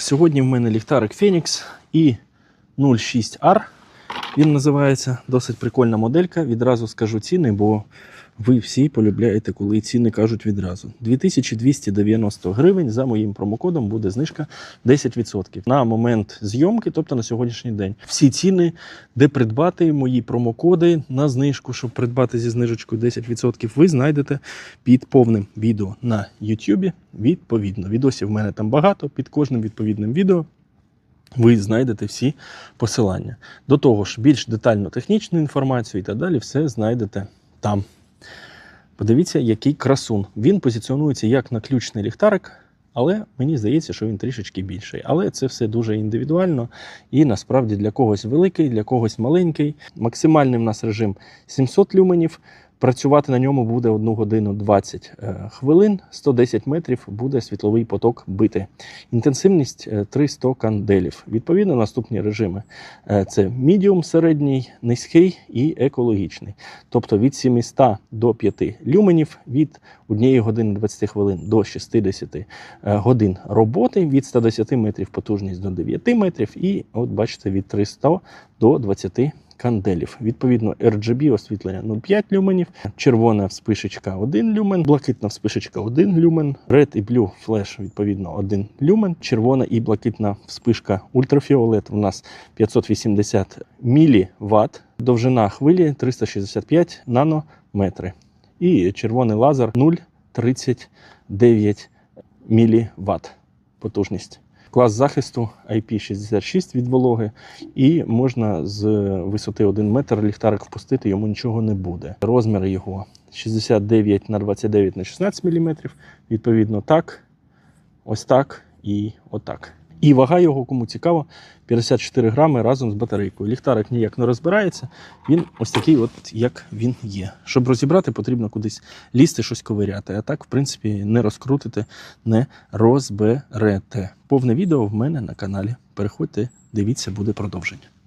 Сьогодні в мене ліхтарик Фенікс і 06R. Він називається досить прикольна моделька. Відразу скажу ціни, бо ви всі полюбляєте, коли ціни кажуть відразу. 2290 гривень за моїм промокодом буде знижка 10% на момент зйомки, тобто на сьогоднішній день. Всі ціни, де придбати мої промокоди на знижку, щоб придбати зі знижечкою 10%, ви знайдете під повним відео на YouTube. Відповідно, відосів в мене там багато. Під кожним відповідним відео ви знайдете всі посилання. До того ж, більш детальну технічну інформацію і так далі, все знайдете там. Подивіться, який красун. Він позиціонується як наключний ліхтарик, але мені здається, що він трішечки більший. Але це все дуже індивідуально і насправді для когось великий, для когось маленький. Максимальний в нас режим 700 люменів. Працювати на ньому буде 1 годину 20 е, хвилин, 110 метрів буде світловий поток бити. Інтенсивність е, 300 канделів. Відповідно, наступні режими Е, це медіум, середній, низький і екологічний. Тобто від 700 до 5 люменів, від 1 години 20 хвилин до 60 е, годин роботи, від 110 метрів потужність до 9 метрів, і от бачите, від 300 до 20 канделів. Відповідно, RGB освітлення 0,5 люменів, червона вспишечка 1 люмен, блакитна вспишечка 1 люмен, Red і Blue Flash відповідно 1 люмен, червона і блакитна вспишка ультрафіолет у нас 580 міліватт, довжина хвилі 365 нанометри. І червоний лазер 0,39 міліватт потужність. Клас захисту IP66 від вологи, і можна з висоти 1 метр ліхтарик впустити, йому нічого не буде. Розмір його 69 на 29 на 16 мм. Відповідно, так, ось так і отак. І вага його, кому цікаво, 54 грами разом з батарейкою. Ліхтарик ніяк не розбирається. Він ось такий, от як він є. Щоб розібрати, потрібно кудись лізти, щось ковиряти. А так, в принципі, не розкрутите, не розберете. Повне відео в мене на каналі. Переходьте, дивіться, буде продовження.